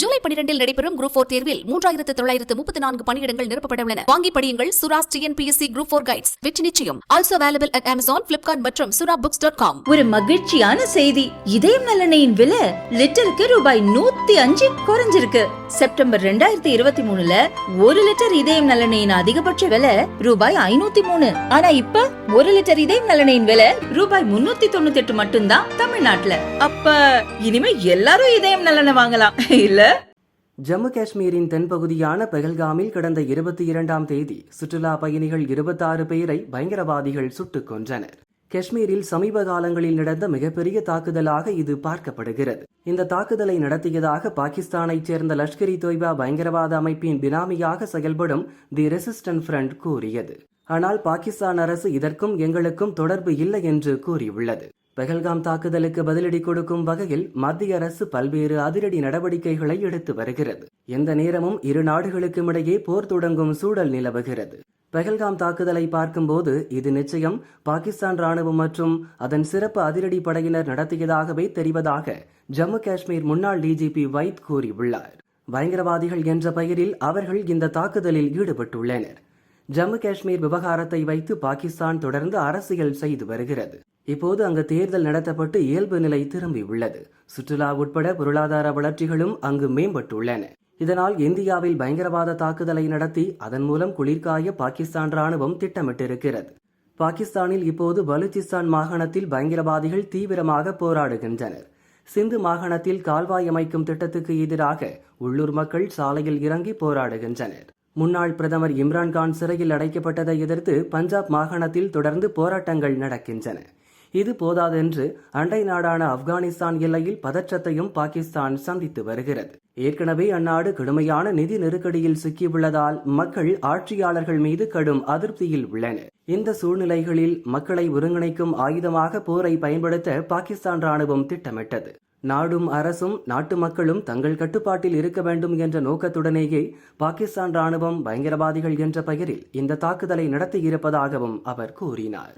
ஜூலை பனிரெண்டில் நடைபெறும் group four தேர்வில் மூன்றாயிரத்து தொள்ளாயிரத்து முப்பத்தி நான்கு பணியிடங்கள் நிரப்பப்பட உள்ளன வாங்கி படியுங்கள் Sura's TNPSC group four guides வெற்றி நிச்சயம். Also available at Amazon Flipkart மற்றும் சுரா புக்ஸ் டாட் காம் ஒரு மகிழ்ச்சியான செய்தி. இதயம் நலனையின் விலை லிட்டருக்கு ரூபாய் நூத்தி அஞ்சு குறைஞ்சிருக்கு. செப்டம்பர் ரெண்டாயிரத்தி இருபத்தி மூணுல ஒரு லிட்டர் இதயம் நலனையின் அதிகபட்ச விலை ரூபாய் ஐநூத்தி மூணு. ஆனா இப்ப ஒரு லிட்டர் இதயம் நலனையின் விலை ரூபாய் முன்னூத்தி தொண்ணூத்தி எட்டு மட்டும்தான் தமிழ்நாட்டுல. அப்ப இனிமே எல்லாரும் இதயம் நலனை வாங்கலாம் இல்ல? ஜம்மு காஷ்மீரின் தென்பகுதியான பெகல்காமில் கடந்த இருபத்தி இரண்டாம் தேதி சுற்றுலா பயணிகள் இருபத்தாறு பேரை பயங்கரவாதிகள் சுட்டுக் கொன்றனர். காஷ்மீரில் சமீப காலங்களில் நடந்த மிகப்பெரிய தாக்குதலாக இது பார்க்கப்படுகிறது. இந்த தாக்குதலை நடத்தியதாக பாகிஸ்தானைச் சேர்ந்த லஷ்கர் இ தொய்பா பயங்கரவாத அமைப்பின் பினாமியாக செயல்படும் தி ரெசிஸ்டன்ட் ஃப்ரண்ட் கூறியது. ஆனால் பாகிஸ்தான் அரசு இதற்கும் எங்களுக்கும் தொடர்பு இல்லை என்று கூறியுள்ளது. பெஹல்காம் தாக்குதலுக்கு பதிலடி கொடுக்கும் வகையில் மத்திய அரசு பல்வேறு அதிரடி நடவடிக்கைகளை எடுத்து வருகிறது. எந்த நேரமும் இரு நாடுகளுக்கும் இடையே போர் தொடங்கும் சூழல் நிலவுகிறது. பெஹல்காம் தாக்குதலை பார்க்கும்போது இது நிச்சயம் பாகிஸ்தான் ராணுவம் மற்றும் அதன் சிறப்பு அதிரடி படையினர் நடத்தியதாகவே தெரிவதாக ஜம்மு காஷ்மீர் முன்னாள் டிஜிபி வைத் கூறியுள்ளார். பயங்கரவாதிகள் என்ற பெயரில் அவர்கள் இந்த தாக்குதலில் ஈடுபட்டுள்ளனர். ஜம்மு காஷ்மீர் விவகாரத்தை வைத்து பாகிஸ்தான் தொடர்ந்து அரசியல் செய்து வருகிறது. இப்போது அங்கு தேர்தல் நடத்தப்பட்டு இயல்பு நிலை திரும்பியுள்ளது. சுற்றுலா உட்பட பொருளாதார வளர்ச்சிகளும் அங்கு மேம்பட்டுள்ளன. இதனால் இந்தியாவில் பயங்கரவாத தாக்குதலை நடத்தி அதன் மூலம் குளிர்காய பாகிஸ்தான் ராணுவம் திட்டமிட்டிருக்கிறது. பாகிஸ்தானில் இப்போது பலூச்சிஸ்தான் மாகாணத்தில் பயங்கரவாதிகள் தீவிரமாக போராடுகின்றனர். சிந்து மாகாணத்தில் கால்வாய் அமைக்கும் திட்டத்துக்கு எதிராக உள்ளூர் மக்கள் சாலையில் இறங்கி போராடுகின்றனர். முன்னாள் பிரதமர் இம்ரான்கான் சிறையில் அடைக்கப்பட்டதை எதிர்த்து பஞ்சாப் மாகாணத்தில் தொடர்ந்து போராட்டங்கள் நடக்கின்றன. இது போதாதென்று அண்டை நாடான ஆப்கானிஸ்தான் எல்லையில் பதற்றத்தையும் பாகிஸ்தான் சந்தித்து வருகிறது. ஏற்கனவே அந்நாடு கடுமையான நிதி நெருக்கடியில் சிக்கியுள்ளதால் மக்கள் ஆட்சியாளர்கள் மீது கடும் அதிருப்தியில் உள்ளனர் இந்த சூழ்நிலைகளில் மக்களை ஒருங்கிணைக்கும் ஆயுதமாக போரை பயன்படுத்த பாகிஸ்தான் ராணுவம் திட்டமிட்டது. நாடும் அரசும் நாட்டு மக்களும் தங்கள் கட்டுப்பாட்டில் இருக்க வேண்டும் என்ற நோக்கத்துடனேயே பாகிஸ்தான் ராணுவம் பயங்கரவாதிகள் என்ற பெயரில் இந்த தாக்குதலை நடத்தியிருப்பதாகவும் அவர் கூறினார்.